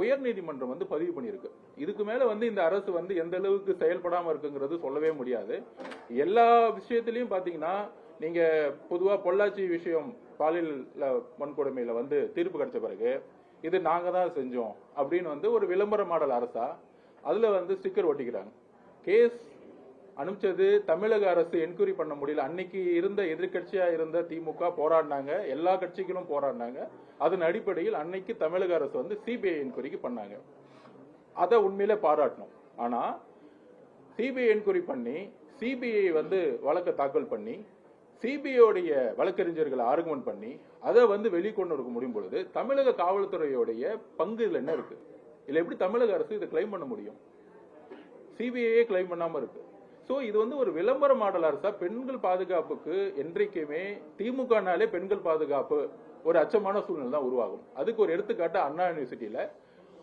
உயர் நீதிமன்றம் வந்து பதிவு பண்ணியிருக்கு. இதுக்கு மேல வந்து இந்த அரசு வந்து எந்த அளவுக்கு செயல்படாம இருக்குங்கிறது சொல்லவே முடியாது. எல்லா விஷயத்திலையும் பாத்தீங்கன்னா நீங்க பொதுவா பொள்ளாச்சி விஷயம் பாலியல் வன்கொடுமையில வந்து தீர்ப்பு கிடைச்ச பிறகு இது நாங்க தான் செஞ்சோம் அப்படின்னு வந்து ஒரு விளம்பர மாடல் அரசா அதுல வந்து ஸ்டிக்கர் ஒட்டிக்கிறாங்க. கேஸ் அனுப்பிச்சது தமிழக அரசு என்கொயரி பண்ண முடியல. அன்னைக்கு இருந்த எதிர்கட்சியா இருந்த திமுக போராடினாங்க. எல்லா கட்சிகளும் போராடினாங்க. அதன் அடிப்படையில் அன்னைக்கு தமிழக அரசு வந்து சிபிஐ என்கொயரிக்கு பண்ணாங்க. அதை உண்மையில பாராட்டணும். ஆனா சிபிஐ என்கொயரி பண்ணி சிபிஐ வந்து வழக்கை தாக்கல் பண்ணி சிபிஐடைய வழக்கறிஞர்களை ஆர்குமெண்ட் பண்ணி அதை வந்து வெளிக்கொண்டு இருக்க முடியும் பொழுது தமிழக காவல்துறையுடைய பங்கு இதுல என்ன இருக்கு? இதில் எப்படி தமிழக அரசு இதை கிளைம் பண்ண முடியும்? சிபிஐயே கிளைம் பண்ணாம இருக்கு. ஸோ இது வந்து ஒரு விளம்பர மாடல் அரசா பெண்கள் பாதுகாப்புக்கு என்றைக்குமே திமுகனாலே பெண்கள் பாதுகாப்பு ஒரு அச்சமான சூழ்நிலை தான் உருவாகும். அதுக்கு ஒரு எடுத்துக்காட்டு அண்ணா யூனிவர்சிட்டியில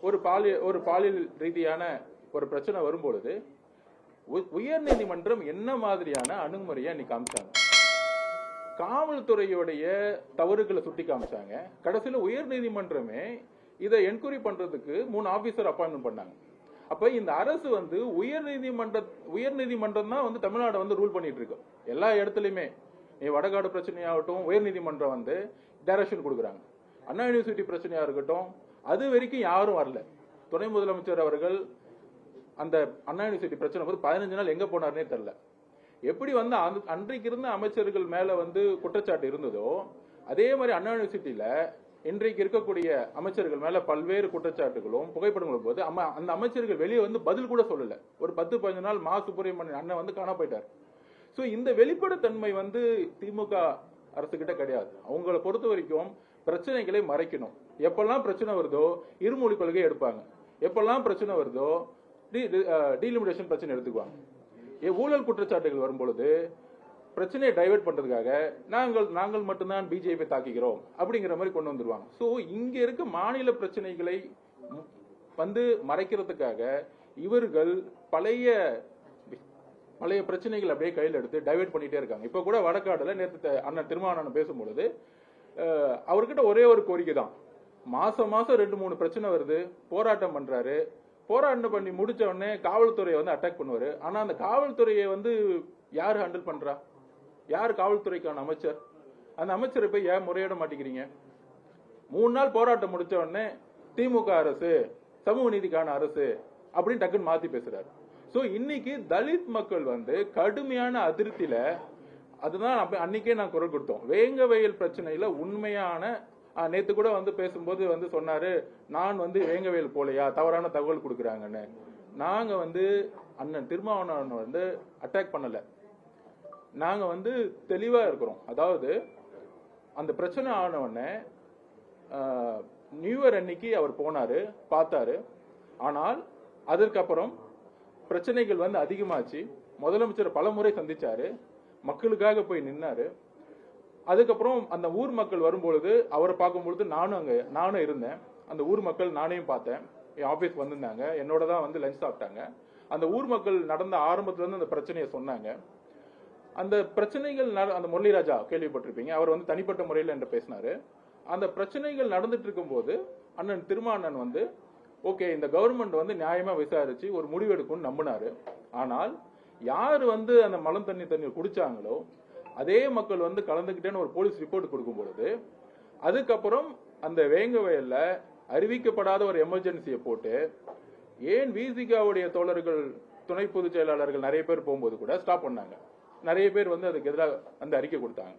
ஒரு பாலியல் ஒரு பாலியல் ரீதியான ஒரு பிரச்சனை வரும்பொழுது உ- உயர்நீதிமன்றம் என்ன மாதிரியான அணுகுமுறையை இன்னைக்கு காமிச்சாங்க? காவல்துறையுடைய தவறுகளை சுட்டி காமிச்சாங்க. கடைசியில் உயர்நீதிமன்றமே இதை என்கொயரி பண்றதுக்கு மூணு ஆபீசர் அப்பாயின்மெண்ட் பண்ணாங்க. அப்ப இந்த அரசு வந்து உயர்நீதிமன்ற உயர்நீதிமன்றம் தான் வந்து தமிழ்நாடு வந்து ரூல் பண்ணிட்டு இருக்கு. எல்லா இடத்துலயுமே. நீ வடகாடு பிரச்சனையாகட்டும் உயர்நீதிமன்றம் வந்து டைரக்ஷன் கொடுக்குறாங்க. அண்ணா யூனிவர்சிட்டி பிரச்சனையாக இருக்கட்டும் அது வரைக்கும் யாரும் வரல. துணை முதலமைச்சர் அவர்கள் அந்த அண்ணா யூனிவர்சிட்டி பிரச்சனை போது பதினஞ்சு நாள் எங்கே போனார்னே தெரில எப்படி வந்து அந்த- அன்றைக்கு இருந்த அமைச்சர்கள் மேலே வந்து குற்றச்சாட்டு இருந்ததோ அதே மாதிரி அண்ணா யூனிவர்சிட்டியில் இன்றைக்கு இருக்கக்கூடிய அமைச்சர்கள் மேல பல்வேறு குற்றச்சாட்டுகளும் புகைப்படங்களும் போது அம்மா அந்த அமைச்சர்கள் வெளியே வந்து பதில் கூட சொல்லல. ஒரு பத்து பதினஞ்சு நாள் மா சுப்பிரமணியன் அண்ணன் வந்து காண போயிட்டார். ஸோ இந்த வெளிப்படைத்தன்மை வந்து திமுக அரசுகிட்ட கிடையாது. அவங்கள பொறுத்த வரைக்கும் பிரச்சனைகளை மறைக்கணும். எப்பெல்லாம் பிரச்சனை வருதோ இருமொழி கொள்கை எடுப்பாங்க. எப்பெல்லாம் பிரச்சனை வருதோ டீலிமிடேஷன் பிரச்சனை எடுத்துக்குவாங்க. ஊழல் குற்றச்சாட்டுகள் வரும்பொழுது பிரச்சனையை டைவர்ட் பண்றதுக்காக நாங்கள் நாங்கள் மட்டும்தான் பிஜேபி தாக்கிக்கிறோம் அப்படிங்கிற மாதிரி கொண்டு வந்துருவாங்க. ஸோ இங்க இருக்க மாநில பிரச்சனைகளை வந்து மறைக்கிறதுக்காக இவர்கள் பழைய பழைய பிரச்சனைகள் அப்படியே கையில் எடுத்து டைவெர்ட் பண்ணிகிட்டே இருக்காங்க. இப்போ கூட வடக்காடில் நேற்று அண்ணன் திருமாவளவன் பேசும்பொழுது அவர்கிட்ட ஒரே ஒரு கோரிக்கை தான். மாதம் மாதம் ரெண்டு மூணு பிரச்சனை வருது போராட்டம் பண்ணுறாரு போராட்டம் பண்ணி முடித்தவொடனே உடனே காவல்துறையை வந்து அட்டாக் பண்ணுவார். ஆனால் அந்த காவல்துறையை வந்து யார் ஹேண்டில் பண்ணுறா யார் காவல்துறைக்கான அமைச்சர்? அந்த அமைச்சரை போய் ஏன் முறையிட மாட்டேங்கிறீங்க? மூணு நாள் போராட்டம் முடிச்ச உடனே திமுக அரசு சமூக நீதிக்கான அரசு அப்படின்னு டக்குன்னு மாற்றி பேசுகிறார் ஸோ இன்னைக்கு தலித் மக்கள் வந்து கடுமையான அதிருப்தியில அதுதான் அன்னைக்கே நான் குரல் கொடுத்தோம். வேங்க வயல் பிரச்சனையில உண்மையான நேற்று நேத்து கூட வந்து பேசும்போது வந்து சொன்னாரு நான் வந்து வேங்க வயல் போலையா? தவறான தகவல் கொடுக்குறாங்கன்னு. நாங்க வந்து அண்ணன் திருமாவளவன் வந்து அட்டாக் பண்ணல. நாங்க வந்து தெளிவா இருக்கிறோம். அதாவது அந்த பிரச்சனை ஆன உடனே நியூ இயர் அன்னைக்கு அவர் போனாரு பார்த்தாரு. ஆனால் அதற்கப்புறம் பிரச்சனைகள் வந்து அதிகமாச்சு. முதலமைச்சர் பலமுறை சந்திச்சாரு. மக்களுக்காக போய் நின்னாரு. அதுக்கப்புறம் அந்த ஊர் மக்கள் வரும்பொழுது அவரை பார்க்கும்பொழுது நானும் அங்கே நானும் இருந்தேன். அந்த ஊர் மக்கள் நானையும் பார்த்தேன். என் ஆஃபீஸ் வந்திருந்தாங்க. என்னோட தான் வந்து லஞ்ச் சாப்பிட்டாங்க. அந்த ஊர் மக்கள் நடந்த ஆரம்பத்துலேருந்து அந்த பிரச்சனையை சொன்னாங்க. அந்த பிரச்சனைகள் ந அந்த முரளிராஜா கேள்விப்பட்டிருப்பீங்க. அவர் வந்து தனிப்பட்ட முறையில் என்று பேசினாரு. அந்த பிரச்சனைகள் நடந்துட்டு இருக்கும்போது அண்ணன் திருமாண்ணன் வந்து ஓகே இந்த கவர்மெண்ட் வந்து நியாயமா விசாரிச்சு ஒரு முடிவு எடுக்கும்னு நம்பினாரு. ஆனால் யார் வந்து அந்த மலம் தண்ணி தண்ணி குடிச்சாங்களோ அதே மக்கள் வந்து கலந்துக்கிட்டேன்னு ஒரு போலீஸ் ரிப்போர்ட் கொடுக்கும் பொழுது அதுக்கப்புறம் அந்த வேங்க வயல்ல அறிவிக்கப்படாத ஒரு எமர்ஜென்சியை போட்டு ஏன் விசிகாவுடைய தோழர்கள் துணை பொதுச் செயலாளர்கள் நிறைய பேர் போகும்போது கூட ஸ்டாப் பண்ணாங்க. நிறைய பேர் வந்து அதுக்கு எதிராக அந்த அறிக்கை கொடுத்தாங்க.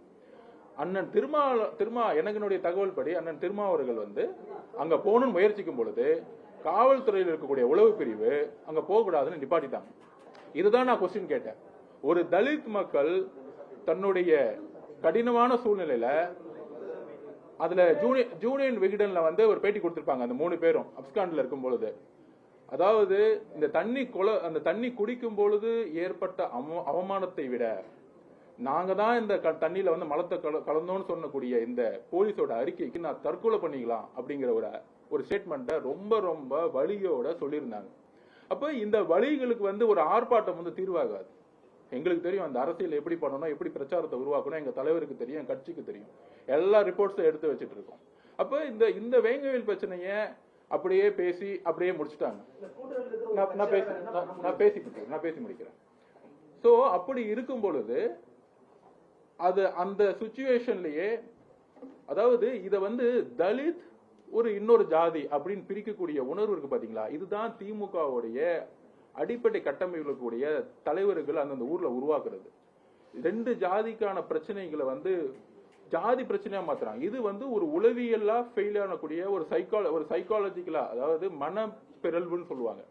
அண்ணன் திருமா திருமா எனக்குனுடைய தகவல் படி அண்ணன் திருமா அவர்கள் வந்து அங்க போகணும்னு முயற்சிக்கும் பொழுது காவல்துறையில் இருக்கக்கூடிய உளவு பிரிவு அங்க போகக்கூடாதுன்னு நிப்பாட்டிட்டாங்க. இதுதான் நான் கொஸ்டின் கேட்டேன். ஒரு தலித் மக்கள் தன்னுடைய கடினமான சூழ்நிலையில அதுல ஜூனியர் ஜூனியன் விகடன்ல வந்து ஒரு பேட்டி கொடுத்திருப்பாங்க அந்த மூணு பேரும் அப்ஸ்காண்ட்ல இருக்கும் பொழுது அதாவது இந்த தண்ணி கொல அந்த தண்ணி குடிக்கும் பொழுது ஏற்பட்ட அவமானத்தை விட நாங்க தான் இந்த க- தண்ணியில வந்து மலத்தை கல- கலந்தோன்னு சொன்னக்கூடிய இந்த போலீஸோட அறிக்கைக்கு நான் தற்கொலை பண்ணிக்கலாம் அப்படிங்கிற ஒரு ஒரு ஸ்டேட்மெண்ட்டை ரொம்ப ரொம்ப வழியோட சொல்லியிருந்தாங்க. அப்போ இந்த வழிகளுக்கு வந்து ஒரு ஆர்ப்பாட்டம் வந்து தீர்வாகாது. எங்களுக்கு தெரியும் அந்த அரசியல் எப்படி பண்ணணும் எப்படி பிரச்சாரத்தை உருவாக்கணும் எங்கள் தலைவருக்கு தெரியும் என் கட்சிக்கு தெரியும். எல்லா ரிப்போர்ட்ஸும் எடுத்து வச்சுட்டு இருக்கோம் அப்போ இந்த இந்த வேங்கவேல் பிரச்சனையை அப்படியே பேசி அப்படியே முடிச்சுட்டாங்க. நான் நான் பேசி நான் நான் பேசி நான் பேசி முடிக்கிறேன். ஸோ அப்படி இருக்கும் பொழுது அது அந்த சுச்சுவேஷன்லயே அதாவது இதை வந்து தலித் ஒரு இன்னொரு ஜாதி அப்படின்னு பிரிக்கக்கூடிய உணர்வு இருக்கு பாத்தீங்களா? இதுதான் திமுகவுடைய அடிப்படை கட்டமைப்புகளுடைய தலைவர்கள் அந்தந்த ஊர்ல உருவாக்குறது. ரெண்டு ஜாதிக்கான பிரச்சனைகளை வந்து ஜாதி பிரச்சனையா மாத்துறாங்க. இது வந்து ஒரு உளவியலா ஃபெயில் ஆகக்கூடிய ஒரு சைக்கால ஒரு சைக்காலஜிக்கலா அதாவது மன பிறழ்வுன்னு சொல்லுவாங்க.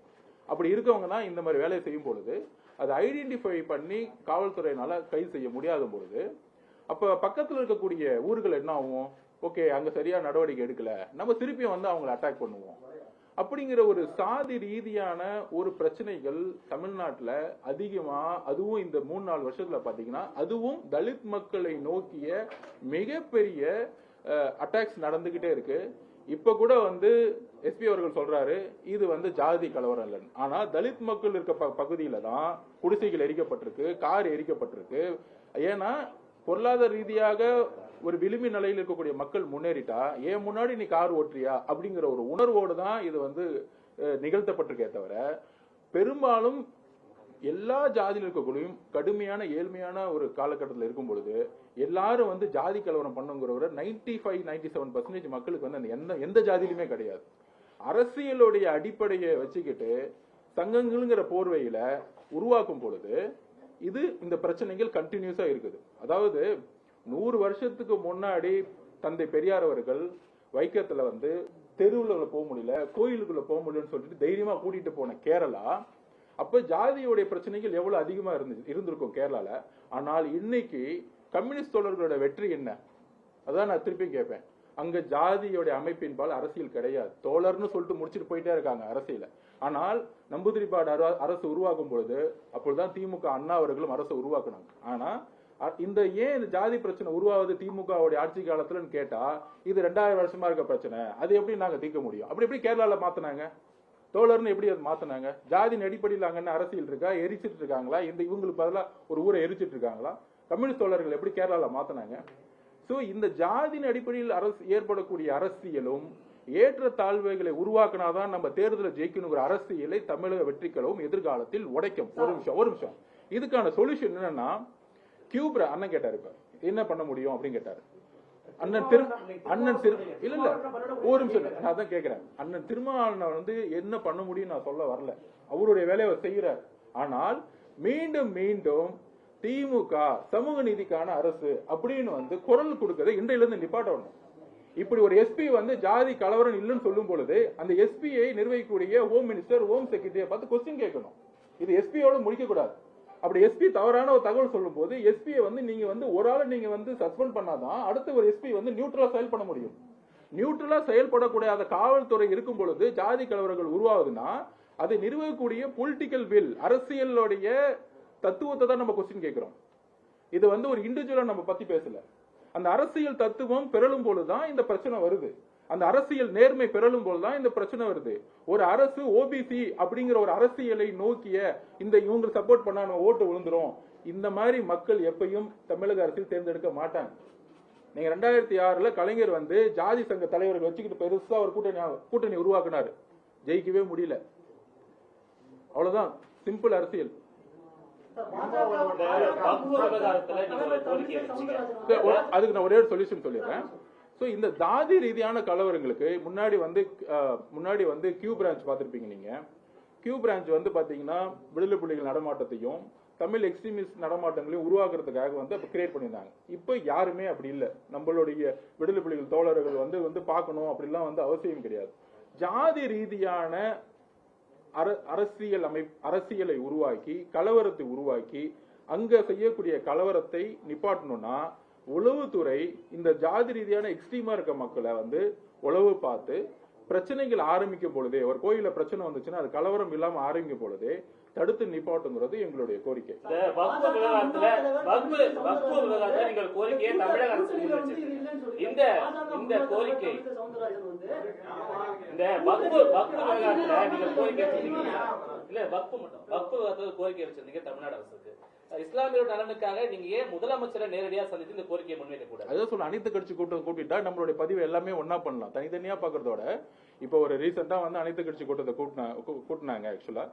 அப்படி இருக்கவங்க தான் இந்த மாதிரி வேலையை செய்யும் பொழுது அதை ஐடென்டிஃபை பண்ணி காவல்துறையினால கைது செய்ய முடியாத பொழுது அப்ப பக்கத்துல இருக்கக்கூடிய ஊர்கள் என்ன ஆகும்? ஓகே அங்க சரியா நடவடிக்கை எடுக்கல. நம்ம திருப்பியும் வந்து அவங்களை அட்டாக் பண்ணுவோம். அப்படிங்கிற ஒரு சாதி ரீதியான ஒரு பிரச்சனைகள் தமிழ்நாட்டில் அதிகமாக அதுவும் இந்த மூணு நாலு வருஷத்தில் பார்த்தீங்கன்னா அதுவும் தலித் மக்களை நோக்கிய மிகப்பெரிய அட்டாக்ஸ் நடந்துக்கிட்டே இருக்குது இப்போ கூட வந்து எஸ்பி அவர்கள் சொல்றாரு இது வந்து ஜாதி கலவரம் இல்லைன்னு. ஆனா தலித் மக்கள் இருக்க ப- பகுதியில தான் குடிசைகள் எரிக்கப்பட்டிருக்கு கார் எரிக்கப்பட்டிருக்கு. ஏன்னா பொருளாதார ரீதியாக ஒரு விளிம்பு நிலையில் இருக்கக்கூடிய மக்கள் முன்னேறிட்டா ஏன் முன்னாடி நீ கார் ஓட்டுறியா? அப்படிங்கிற ஒரு உணர்வோடு தான் இது வந்து நிகழ்த்தப்பட்டிருக்கே தவிர பெரும்பாலும் எல்லா ஜாதியில் இருக்கக்கூடியும் கடுமையான ஏழ்மையான ஒரு காலகட்டத்தில் இருக்கும் பொழுது எல்லாரும் வந்து ஜாதி கலவரம் பண்ணுங்கிறவரை ninety five ninety seven percentage மக்களுக்கு வந்து அந்த எந்த எந்த ஜாதியிலுமே கிடையாது. அரசியலுடைய அடிப்படையை வச்சுக்கிட்டு சங்கங்கள்ங்கிற போர்வையில உருவாக்கும் பொழுது இது இந்த பிரச்சனைகள் கண்டினியூஸா இருக்குது. அதாவது நூறு வருஷத்துக்கு முன்னாடி தந்தை பெரியார் அவர்கள் வைக்கத்துல வந்து தெருவுல போக முடியல கோயிலுக்குள்ள போக முடியலன்னு சொல்லிட்டு தைரியமா கூட்டிட்டு போன கேரளா அப்ப ஜாதியுடைய பிரச்சனைகள் எவ்வளவு அதிகமா இருந்து இருந்திருக்கும் கேரளால. ஆனால் இன்னைக்கு கம்யூனிஸ்ட் தோழர்களோட வெற்றி என்ன? அதான் நான் திருப்பி கேட்பேன். அங்க ஜாதியோட அமைப்பின்பால் அரசியல் கிடையாது. தோழர்னு சொல்லிட்டு முடிச்சுட்டு போயிட்டே இருக்காங்க அரசியல. ஆனால் நம்பூதிரிப்பாடு அரசு உருவாக்கும் பொழுது அப்பொழுதுதான் திமுக அண்ணா அவர்களும் அரசு உருவாக்குனாங்க. ஆனா இந்த ஏன் இந்த ஜாதி பிரச்சனை உருவாவது திமுகவுடைய ஆட்சி காலத்துலன்னு கேட்டா இது ரெண்டாயிரம் வருஷமா இருக்க பிரச்சனை. அது எப்படி நாங்க தீர்க்க முடியும்? அப்படி எப்படி கேரளால மாத்துனாங்க? தோழர்னு எப்படி அது மாத்தினாங்க? ஜாதியின் அடிப்படையில் அங்க என்ன அரசியல் இருக்கா? எரிச்சிட்டு இருக்காங்களா? இந்த இவங்களுக்கு பதிலா ஒரு ஊரை எரிச்சிட்டு இருக்காங்களா? கம்யூனிஸ்ட் தோழர்கள் எப்படி கேரளாவில் மாத்தினாங்க? ஸோ இந்த ஜாதியின் அடிப்படையில் அரசு ஏற்படக்கூடிய அரசியலும் ஏற்ற தாழ்வுகளை உருவாக்கினாதான் நம்ம தேர்தலை ஜெயிக்கணுங்கிற அரசியலை தமிழக வெற்றி எதிர்காலத்தில் உடைக்கும். ஒரு நிமிஷம் ஒரு நிமிஷம். இதுக்கான சொல்யூஷன் என்னன்னா கியூப்ர அண்ணன் கேட்டாரு இப்ப. என்ன பண்ண முடியும் அப்படின்னு கேட்டாரு. அண்ணன் திரு அண்ணன் திரு இல்ல இல்ல. ஒரு நிமிஷம் நான் தான் கேட்கிறேன் அண்ணன் திருமாவளவன் வந்து என்ன பண்ண முடியும் நான் சொல்ல வரல. அவருடைய வேலையை செய்கிறார் செய்யறார் ஆனால் மீண்டும் மீண்டும் திமுக சமூக நீதிக்கான அரசு அப்படின்னு வந்து குரல் கொடுக்கறதை இன்றையிலிருந்து நிப்பாட்டணும் இப்படி ஒரு எஸ்பி வந்து ஜாதி கலவரம் இல்லைன்னு சொல்லும் பொழுது அந்த எஸ்பியை நிர்வகிக்கக்கூடிய ஹோம் மினிஸ்டர் ஹோம் செக்ரட்டரியை பார்த்து கொஸ்டின் கேட்கணும். இது எஸ்பியோட முடிக்கக்கூடாது அப்படி எஸ்பி தவறான ஒரு தகவல் சொல்லும் போது எஸ்பியை வந்து நீங்க வந்து ஒரு ஆளை நீங்க வந்து சஸ்பெண்ட் பண்ணாதான் அடுத்த ஒரு எஸ்பி வந்து நியூட்ரலா செயல்பட முடியும். நியூட்ரலா செயல்படக்கூடாத காவல்துறை இருக்கும் பொழுது ஜாதி கலவரங்கள் உருவாகுதுன்னா அதை நிறுவக்கூடிய பொலிட்டிக்கல் வில் அரசியலுடைய தத்துவத்தை தான் நம்ம கொஸ்டின் கேட்கிறோம். இது வந்து ஒரு இண்டிவிஜுவலா நம்ம பத்தி பேசல. அந்த அரசியல் தத்துவம் பெறலும் பொழுதுதான் இந்த பிரச்சனை வருது. அந்த அரசியல் நேர்மை பெறலும் பொழுதுதான் இந்த பிரச்சனை வருது. ஒரு அரசு ஓபிசி அப்படிங்கிற ஒரு அரசியலை நோக்கிய இந்த இவங்க சப்போர்ட் பண்ணா நம்ம ஓட்டு விழுந்துரும். இந்த மாதிரி மக்கள் எப்பயும் தமிழக அரசியல் தேர்ந்தெடுக்க மாட்டாங்க. நீங்க ரெண்டாயிரத்தி ஆறுல கலைஞர் வந்து ஜாதி சங்க தலைவர்கள் வச்சுக்கிட்டு பெருசா ஒரு கூட்டணி கூட்டணி உருவாக்குனாரு. ஜெயிக்கவே முடியல. அவ்வளவுதான். சிம்பிள் அரசியல். அதுக்கு நான் ஒரே ஒரு சொல்யூஷன் சொல்லிடுறேன். சோ இந்த தாதி ரீதியான கலவரங்களுக்கு முன்னாடி வந்து முன்னாடி வந்து கியூ பிரான்ச் பார்த்திருப்பீங்க நீங்க. கியூ பிரான்ச் வந்து பாத்தீங்கன்னா விடுதலை புலிகள் நடமாட்டத்தையும் தமிழ் எக்ஸ்ட்ரீமிஸ்ட் நடமாட்டங்களையும் உருவாக்குறதுக்காக வந்து அப்போ கிரியேட் பண்ணியிருந்தாங்க. இப்போ யாருமே அப்படி இல்லை. நம்மளுடைய விடுதலை புலிகள் தோழர்கள் வந்து வந்து பார்க்கணும் அப்படிலாம் வந்து அவசியம் கிடையாது. ஜாதி ரீதியான அரசியல் அமை அரசியலை உருவாக்கி கலவரத்தை உருவாக்கி அங்க செய்யக்கூடிய கலவரத்தை நிப்பாட்டணும்னா உளவுத்துறை இந்த ஜாதி ரீதியான எக்ஸ்ட்ரீமா இருக்க மக்களை வந்து உளவு பார்த்து பிரச்சனைகள் ஆரம்பிக்கும் பொழுதே ஒரு கோயில பிரச்சனை வந்துச்சுன்னா அது கலவரம் இல்லாம ஆரம்பிக்கும் பொழுதே தடுத்து நிப்பாட்டுங்கிறது எங்களுடைய கோரிக்கை. வக்ஃபு விவகாரத்துல கோரிக்கையை தமிழக அரசு இந்த இந்த கோரிக்கை இந்த வக்ஃபு வக்ஃபு விவகாரத்துல நீங்க கோரிக்கை வச்சிருக்கீங்க. இல்ல வக்ஃபு மட்டும் வக்ஃபு விவகாரத்துல கோரிக்கை வச்சிருந்தீங்க தமிழ்நாடு அரசுக்கு. இஸ்லாமியர் நலனுக்காக நீங்க ஏன் முதலமைச்சரை நேரடியா சந்திச்சு இந்த கோரிக்கையை முன்வைக்க கூடாது அதான் சொல்ல அனைத்து கட்சி கூட்டம் கூட்டிட்டா நம்மளுடைய பதிவு எல்லாமே ஒண்ணா பண்ணலாம். தனித்தனியா பாக்குறதோட இப்போ ஒரு ரீசெண்டா வந்து அனைத்து கட்சி கூட்டத்தை கூட்டினா கூட்டினாங்க ஆக்சுவலா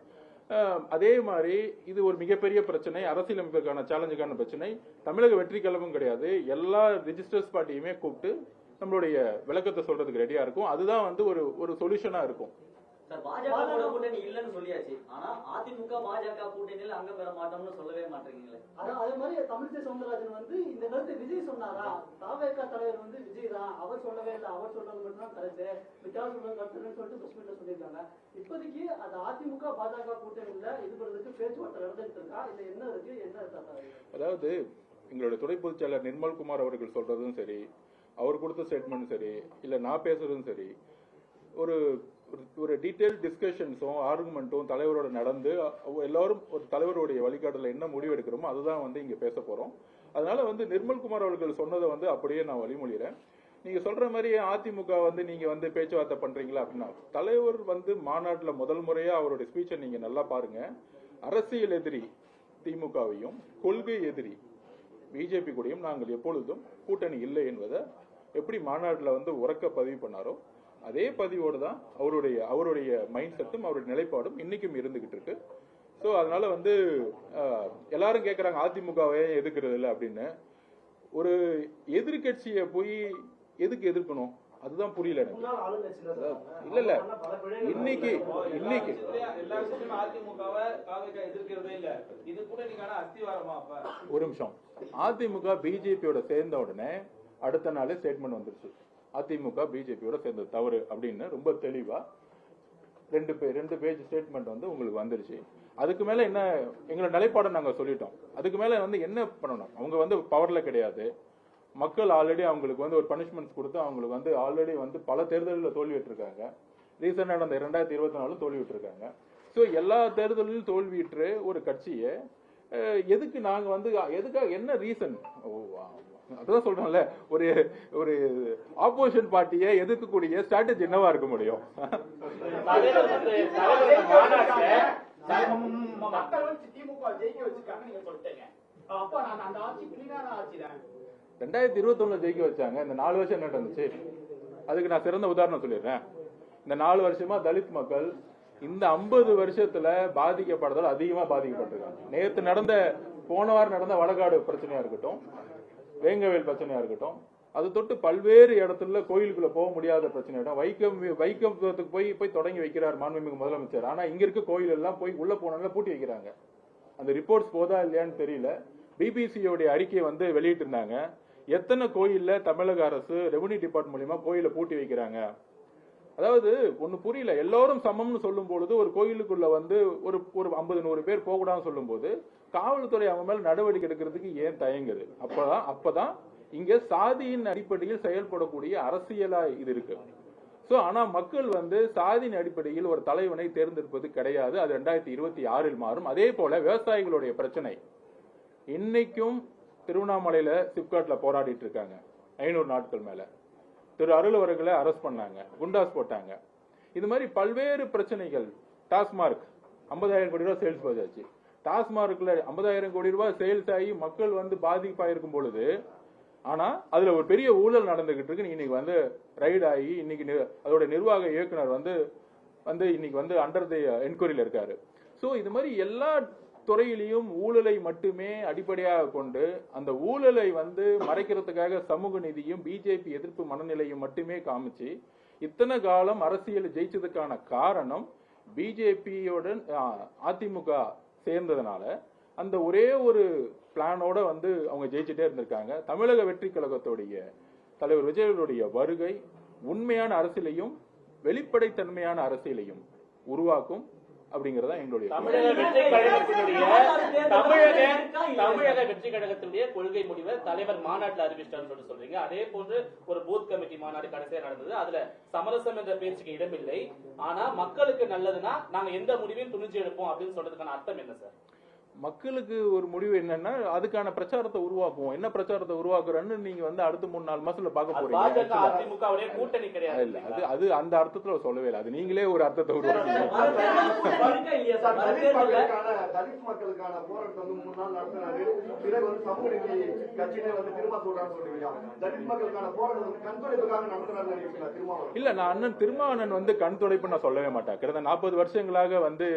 அதே மாதிரி இது ஒரு மிகப்பெரிய பிரச்சனை அரசியலமைப்புக்கான சேலஞ்சுக்கான பிரச்சனை. தமிழக வெற்றி கழகம் கிடையாது. எல்லா ரிஜிஸ்டர்ஸ் பார்ட்டியுமே கூப்பிட்டு நம்மளுடைய விளக்கத்தை சொல்றதுக்கு ரெடியா இருக்கும். அதுதான் வந்து ஒரு ஒரு சொல்யூஷனா இருக்கும். பாஜக கூட கூட்டணி இல்லைன்னு சொல்லியாச்சு. ஆனா அதிமுக பாஜக கூட்டணியில அங்கம் பெற மாட்டோம்னு சொல்லவே மாட்டேங்கிறீங்களே அதான் அதே மாதிரி தமிழிசை சவுந்தரராஜன் வந்து இந்த கருத்து விஜய் சொன்னாரா? தாவேகா தலைவர் வந்து விஜய் தான். அவர் சொல்லவே இல்லை. அவர் சொல்றது மட்டும் தான் கருத்து விட்டா சொல்றது கருத்துன்னு சொல்லிட்டு பிரஸ் மீட்ல சொல்லியிருக்காங்க. இப்போதைக்கு அது அதிமுக பாஜக கூட்டணியில இது பண்றதுக்கு பேச்சுவார்த்தை நடந்துட்டு இருக்கா? இல்ல என்ன இருக்கு? என்ன அதாவது எங்களுடைய துணை பொதுச் செயலர் நிர்மல்குமார் அவர்கள் சொல்றதும் சரி அவர் கொடுத்த ஸ்டேட்மெண்ட் சரி இல்ல நான் பேசுறதும் சரி ஒரு ஒரு- ஒரு டிஸ்கஷன்ஸும் ஆர்குமெண்ட்டும் தலைவரோட நடந்து எல்லாரும் ஒரு தலைவருடைய வழிகாட்டில் என்ன முடிவு எடுக்கிறோமோ அதுதான் வந்து இங்கே பேச போகிறோம் அதனால வந்து நிர்மல்குமார் அவர்கள் சொன்னதை வந்து அப்படியே நான் வழிமொழிகிறேன் நீங்க சொல்ற மாதிரி அதிமுக வந்து நீங்க வந்து பேச்சுவார்த்தை பண்றீங்களா அப்படின்னா தலைவர் வந்து மாநாட்டில் முதல் முறையா அவருடைய ஸ்பீச்சை நீங்க நல்லா பாருங்க. அரசியல் எதிரி திமுகவையும் கொள்கை எதிரி பிஜேபி கூடயும் நாங்கள் எப்பொழுதும் கூட்டணி இல்லை என்பதை எப்படி மாநாட்டில் வந்து உறக்க பதிவு பண்ணாரோ அதே பதிவோடு தான் அவருடைய அவருடைய மைண்ட் செட்டும் அவருடைய நிலைப்பாடும் இன்னைக்கும் இருந்துகிட்டு இருக்கு. ஸோ அதனால வந்து எல்லாரும் கேட்குறாங்க அதிமுகவை எதிர்க்கிறது இல்லை அப்படின்னு. ஒரு எதிர்க்கட்சியை போய் எதுக்கு எதிர்க்கணும்? அதுதான் புரியல எனக்கு. இல்ல இல்ல. இன்னைக்கு இன்னைக்கு. ஒரு நிமிஷம். அதிமுக பிஜேபியோட சேர்ந்த உடனே அடுத்த நாளே ஸ்டேட்மெண்ட் வந்துருச்சு. அதிமுக பிஜேபியோட சேர்ந்தது. தவறு அப்படின்னு ரொம்ப தெளிவா ரெண்டு பே ரெண்டு பேஜ் ஸ்டேட்மெண்ட் வந்து உங்களுக்கு வந்துருச்சு. அதுக்கு மேல என்ன எங்களோட நிலைப்பாடை நாங்கள் சொல்லிட்டோம். அதுக்கு மேல வந்து என்ன பண்ணணும்? அவங்க வந்து பவர்ல கிடையாது. மக்கள் ஆல்ரெடி அவங்களுக்கு வந்து ஒரு பனிஷ்மெண்ட்ஸ் கொடுத்து அவங்களுக்கு வந்து ஆல்ரெடி வந்து பல தேர்தல்களில் தோல்வி விட்டுருக்காங்க. ரீசெண்டாக நடந்த ரெண்டாயிரத்தி இருபத்தி நாலு தோல்வி விட்டுருக்காங்க. ஸோ எல்லா தேர்தலிலும் தோல்வியுற்று ஒரு கட்சியை எதுக்கு நாங்கள் வந்து எதுக்காக என்ன ரீசன் அதான் சொல்றோம்ல ஒரு ஒரு ஆப்போசிஷன் பார்ட்டியை எதிர்க்கக்கூடிய ஸ்ட்ராட்டஜி என்னவா இருக்க முடியும்? ரெண்டாயிரத்தி இருபத்தி ஒண்ணுல ஜெயிக்க ரெண்டாயிரத்தி ஜெயிக்க வச்சாங்க. இந்த நாலு வருஷம் என்ன நடந்துச்சு அதுக்கு நான் சிறந்த உதாரணம் சொல்லிடுறேன். இந்த நாலு வருஷமா தலித் மக்கள் இந்த ஐம்பது வருஷத்துல பாதிக்கப்படுறதால அதிகமா பாதிக்கப்பட்டிருக்காங்க. நேத்து நடந்த போன வாரம் நடந்த வடகாடு பிரச்சனையா இருக்கட்டும் வேங்கவேல் பிரச்சனையா இருக்கட்டும் அது தொட்டு பல்வேறு இடத்துல கோயிலுக்குள்ள போக முடியாத பிரச்சனை வைக்கம் வைக்கத்துக்கு போய் போய் தொடங்கி வைக்கிறார் மாண்புமிகு முதலமைச்சர். ஆனா இங்க இருக்க கோயில் எல்லாம் போய் உள்ள போனால பூட்டி வைக்கிறாங்க. அந்த ரிப்போர்ட்ஸ் போதா இல்லையான்னு தெரியல. பிபிசியோடைய அறிக்கையை வந்து வெளியிட்டிருந்தாங்க. எத்தனை கோயில்ல தமிழக அரசு ரெவன்யூ டிபார்ட்மெண்ட் மூலியமா கோயில பூட்டி வைக்கிறாங்க? அதாவது ஒன்னு புரியல. எல்லாரும் சமம்னு சொல்லும் பொழுது ஒரு கோயிலுக்குள்ள வந்து ஒரு ஒரு ஐம்பது நூறு பேர் போகக்கூடாதுன்னு சொல்லும் போது காவல்துறை அவன் மேல நடவடிக்கை எடுக்கிறதுக்கு ஏன் தயங்குது? அப்பதான் அப்பதான் இங்க சாதியின் அடிப்படையில் செயல்படக்கூடிய அரசியலா இது இருக்கு. சோ ஆனா மக்கள் வந்து சாதியின் அடிப்படையில் ஒரு தலைவனை தேர்ந்தெடுப்பது கிடையாது. அது ரெண்டாயிரத்தி இருபத்தி ஆறில் மாறும். அதே போல விவசாயிகளுடைய பிரச்சனை. இன்னைக்கும் திருவண்ணாமலையில சிப்காட்ல போராடிட்டு இருக்காங்க. ஐநூறு நாட்கள் மேல. திரு அருள் அவர்களை அரெஸ்ட் பண்ணாங்க குண்டாஸ் போட்டாங்க. இது மாதிரி பல்வேறு பிரச்சனைகள். டாஸ்மார்க் ஐம்பதாயிரம் கோடி ரூபாய் சேல்ஸ் போயாச்சு டாஸ்மார்க்ல ஐம்பதாயிரம் கோடி ரூபாய் சேல்ஸ் ஆகி மக்கள் வந்து பாதிப்பாயிருக்கும் பொழுது ஆனா அதுல ஒரு பெரிய ஊழல் நடந்துகிட்டு இருக்கு. இன்னைக்கு வந்து ரைடு ஆகி இன்னைக்கு நி- அதோட நிர்வாக இயக்குனர் வந்து வந்து இன்னைக்கு வந்து அண்டர் தி என்கொயரியில இருக்காரு. ஸோ இது மாதிரி எல்லா துறையிலையும் ஊழலை மட்டுமே அடிப்படையாக கொண்டு அந்த ஊழலை வந்து மறைக்கிறதுக்காக சமூக நீதியும் பிஜேபி எதிர்ப்பு மனநிலையும் மட்டுமே காமிச்சு இத்தனை காலம் அரசியல் ஜெயிச்சதுக்கான காரணம் பிஜேபியோட அதிமுக சேர்ந்ததுனால அந்த ஒரே ஒரு பிளானோட வந்து அவங்க ஜெயிச்சுட்டே இருந்திருக்காங்க. தமிழக வெற்றி கழகத்துடைய தலைவர் விஜயனுடைய வருகை உண்மையான அரசியலையும் வெளிப்படைத்தன்மையான அரசியலையும் உருவாக்கும். அப்படிங்கறதா எங்களுடைய தமிழக வெற்றி கழகத்தினுடைய தமிழக தமிழக வெற்றி கழகத்தினுடைய கொள்கை முடிவை தலைவர் மாநாட்டில் அறிவிச்சிட்டான்னு சொல்லிட்டு சொல்றீங்க. அதே போன்று ஒரு பூத் கமிட்டி மாநாடு கடைசியா நடந்தது. அதுல சமரசம் என்ற பேச்சுக்கு இடமில்லை. ஆனா மக்களுக்கு நல்லதுன்னா நாங்க எந்த முடிவையும் துணிஞ்சு எடுப்போம் அப்படின்னு சொல்றதுக்கான அர்த்தம் என்ன சார்? மக்களுக்கு ஒரு முடிவு என்னன்னா அதுக்கான பிரச்சாரத்தை உருவாக்குவோம். என்ன பிரச்சாரத்தை உருவாக்குறோன்னு நீங்க வந்து அடுத்த மூணு நாலு மாசத்துல பார்க்க அது போறீங்க அது அது அந்த அர்த்தத்துல சொல்லவே இல்லை. அது நீங்களே ஒரு அர்த்தத்தை உருவாக்குங்க தலித் மக்களுக்கான போராட்டம் வந்து மூணு நாள் நடத்தினாரு பிறகு வந்து சமூக நீதி கட்சியிலே வந்து திரும்ப சொல்றான்னு சொல்றீங்க தலித் மக்களுக்கான போராட்டம் வந்து கண்துடைப்புக்காக திருமாவளவன். இல்ல நான் அண்ணன் திருமாவளவன் வந்து கண் துடைப்பு நான் சொல்லவே மாட்டேன். கிட்டத்தட்ட நாற்பது வருஷங்களாக வந்து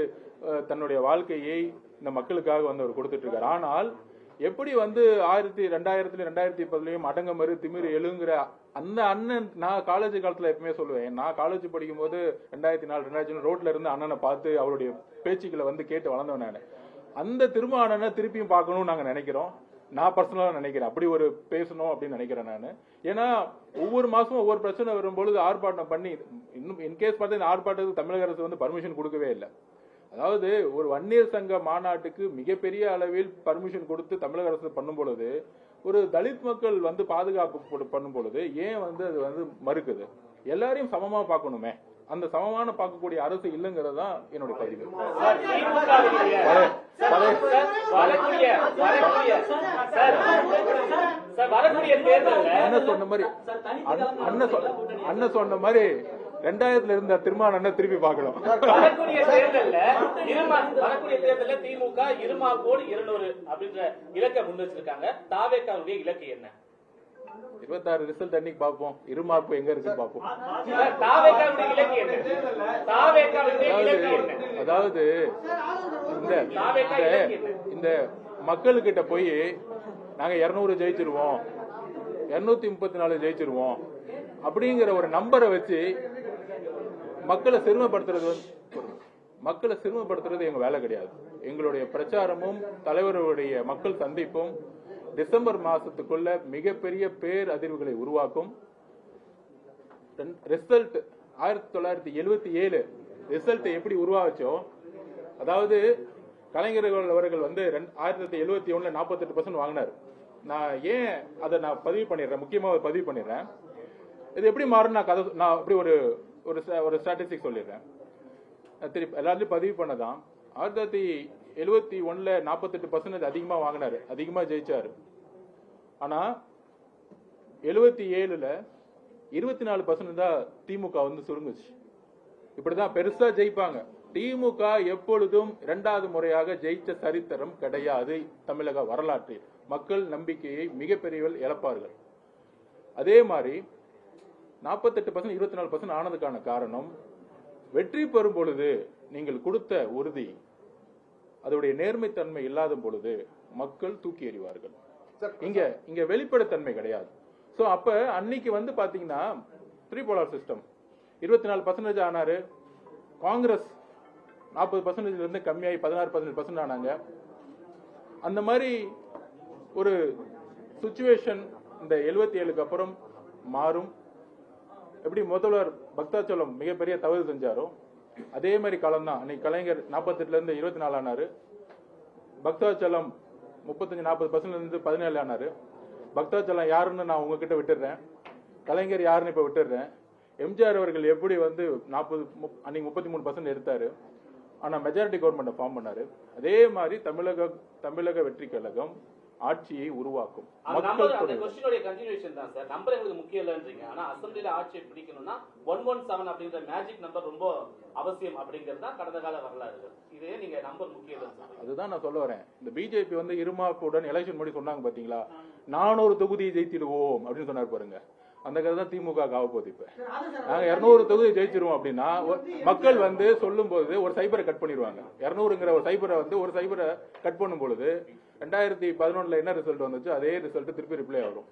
தன்னுடைய வாழ்க்கையை இந்த மக்களுக்காக வந்து அவர் கொடுத்துட்டு இருக்காரு. ஆனால் எப்படி வந்து ஆயிரத்தி ரெண்டாயிரத்துல ரெண்டாயிரத்தி பதுலயும் அடங்கமறு திமிரு எழுங்கிற அந்த அண்ணன் நான் காலேஜ் காலத்துல எப்பவுமே சொல்லுவேன் நான் காலேஜ் படிக்கும்போது ரெண்டாயிரத்தி நாலு ரெண்டாயிரத்தி ரோட்ல இருந்து அண்ணனை பார்த்து அவருடைய பேச்சுக்களை வந்து கேட்டு வளர்ந்தவன் நான். அந்த திருமாவளவனை திருப்பியும் பார்க்கணும்னு நாங்க நினைக்கிறோம். நான் பர்சனலாக நினைக்கிறேன். அப்படி ஒரு பேசணும் அப்படின்னு நினைக்கிறேன் நான். ஏன்னா ஒவ்வொரு மாசமும் ஒவ்வொரு பிரச்சனை வரும்பொழுது ஆர்ப்பாட்டம் பண்ணி இன்னும் இன்கேஸ் பார்த்தா இந்த ஆர்ப்பாட்டத்துக்கு தமிழக அரசு வந்து பர்மிஷன் கொடுக்கவே இல்லை. அதாவது ஒரு வன்னியர் சங்க மாநாட்டுக்கு மிகப்பெரிய அளவில் பர்மிஷன் கொடுத்து தமிழக அரசு பண்ணும் பொழுது ஒரு தலித் மக்கள் வந்து பாதுகாப்பு பண்ணும் பொழுது ஏன் வந்து அது வந்து மறுக்குது எல்லாரையும் சமமா பார்க்கணுமே அந்த சமமான பார்க்கக்கூடிய அரசு இல்லைங்கிறது தான் என்னுடைய பதிவு சார், அண்ணன் சொன்ன மாதிரி சொன்ன- அண்ணன் சொன்ன மாதிரி ரெண்டாயிரத்துல இருந்த திருமான திருப்பி பார்க்கணும்? வரக்கூடிய தேர்தல்ல இருமா வரக்கூடிய தேர்தல்ல திமுக இருமா கோடு இருநூறு அப்படின்ற இலக்கை முன் வச்சிருக்காங்க. தாவேக்காவுடைய இலக்கு என்ன? இருபத்தாறு ரிசல்ட் அன்னைக்கு பார்ப்போம். இருமாப்பு எங்க இருக்கு பார்ப்போம். அதாவது இந்த இந்த- மக்களுக்கிட்ட போய் நாங்க இருநூறு ஜெயிச்சிருவோம். இருநூத்தி முப்பத்தி நாலு ஜெயிச்சிருவோம். அப்படிங்கிற ஒரு நம்பரை வச்சு மக்களை சிறுமப்படுத்துறது வந்து மக்களை சிறுமப்படுத்துறது எங்க வேலை கிடையாது. எங்களுடைய பிரச்சாரமும் தலைவருடைய மக்கள் சந்திப்பும் டிசம்பர் மாசத்துக்குள்ள மிகப்பெரிய பேர் அதிர்வுகளை உருவாக்கும். ரிசல்ட் ஆயிரத்தி தொள்ளாயிரத்தி எழுபத்தி ஏழு ரிசல்ட் எப்படி உருவாச்சோ அதாவது கலைஞர்கள் அவர்கள் வந்து ரெண்டு- ஆயிரத்தி தொள்ளாயிரத்தி எழுபத்தி ஒண்ணுல நாற்பத்தெட்டு பர்சன்ட் வாங்கினார். நான் ஏன் அதை நான் பதிவு பண்ணிடுறேன்? முக்கியமாக அதை பதிவு பண்ணிடுறேன். இது எப்படி மாறும் நான் கதை நான் அப்படி ஒரு ஒரு ஒரு ஸ்டாட்டிஸ்டிக் சொல்லிடுறேன். திருப்பி எல்லாத்தையும் பதிவு பண்ணதான். ஆயிரத்தி தொள்ளாயிரத்தி எழுபத்தி ஒன்றில் நாற்பத்தெட்டு பர்சன்டேஜ் அதிகமாக வாங்கினார். அதிகமாக ஜெயிச்சார். ஆனால் எழுபத்தி ஏழில் இருபத்தி நாலு பர்சன்ட் தான் திமுக வந்து சுருங்குச்சு. இப்படி தான் பெருசாக ஜெயிப்பாங்க. திமுக எப்பொழுதும் இரண்டாவது முறையாக ஜெயித்த சரித்திரம் கிடையாது தமிழக வரலாற்றில். மக்கள் நம்பிக்கையை மிகப்பெரியவர்கள் இழப்பார்கள். அதே மாதிரி நாற்பத்தெட்டு பர்சன்ட் இருபத்தி நாலு பர்சன்ட் ஆனதுக்கான காரணம் வெற்றி பெறும் பொழுது நீங்கள் கொடுத்த உறுதி அதோடைய நேர்மைத்தன்மை இல்லாத பொழுது மக்கள் தூக்கி எறிவார்கள். இங்க இங்க வெளிப்படைத்தன்மை கிடையாது. சோ அப்ப அன்னைக்கு வந்து பாத்தீங்கன்னா த்ரீ போலார் சிஸ்டம் இருபத்தி நாலு பர்சன்டேஜ் ஆனாரு. காங்கிரஸ் நாற்பது பர்சன்டேஜ்ல இருந்து கம்மியாகி பதினாறு பதினேழு பர்சன்ட் ஆனாங்க. அந்த மாதிரி ஒரு சுச்சுவேஷன் இந்த எழுபத்தி ஏழுக்கு அப்புறம் மாறும். எப்படி முதல்வர் பக்தாச்சலம் மிகப்பெரிய தவறு செஞ்சாரோ அதே மாதிரி காலம் தான் அன்னைக்கு கலைஞர் நாற்பத்தெட்டுல இருந்து இருபத்தி நாலு ஆனாரு. பக்தாச்சலம் முப்பத்தஞ்சு நாற்பது பர்சன்ட்ல இருந்து பதினேழு ஆனாரு. பக்தாச்சலம் யாருன்னு நான் உங்ககிட்ட விட்டுடுறேன் கலைஞர் யாருன்னு இப்ப விட்டுடுறேன் எம்ஜிஆர் அவர்கள் எப்படி வந்து நாற்பது அன்னைக்கு முப்பத்தி மூணு பர்சன்ட் எடுத்தாரு. ஆனா மெஜாரிட்டி கவர்மெண்ட்டை ஃபார்ம் பண்ணாரு. அதே மாதிரி தமிழக தமிழக வெற்றி கழகம் ஆட்சியை உருவாக்கும். கண்டினியூஷன் தான் சார். நம்பர் எங்களுக்கு முக்கியம் இல்லைன்றீங்க. ஆனா அசம்பிளில ஆட்சியை பிடிக்கணும்னா ஒன் ஒன் செவன் அப்படின்ற மேஜிக் நம்பர் ரொம்ப அவசியம் அப்படிங்கிறது தான் கடந்த கால வரலாறு இதே நீங்க நம்பர் முக்கியம். அதுதான் நான் சொல்ல வரேன். இந்த பிஜேபி வந்து இருமாப்புடன் எலெக்ஷன் முன்னாடி சொன்னாங்க பாத்தீங்களா? நானூறு தொகுதியை ஜெயித்திடுவோம் அப்படின்னு சொன்னார் பாருங்க. அந்த கதை தான் திமுக ஆக போகுது இப்ப நாங்க இருநூறு தொகுதி ஜெயிச்சிருவோம் அப்படின்னா மக்கள் வந்து சொல்லும் போது ஒரு சைபரை கட் பண்ணிடுவாங்க. இருநூறுங்கிற ஒரு சைபரை வந்து ஒரு சைபரை கட் பண்ணும் பொழுது ரெண்டாயிரத்தி பதினொன்னுல என்ன ரிசல்ட் வந்துச்சு? அதே ரிசல்ட் திருப்பி ரிப்ளை ஆகும்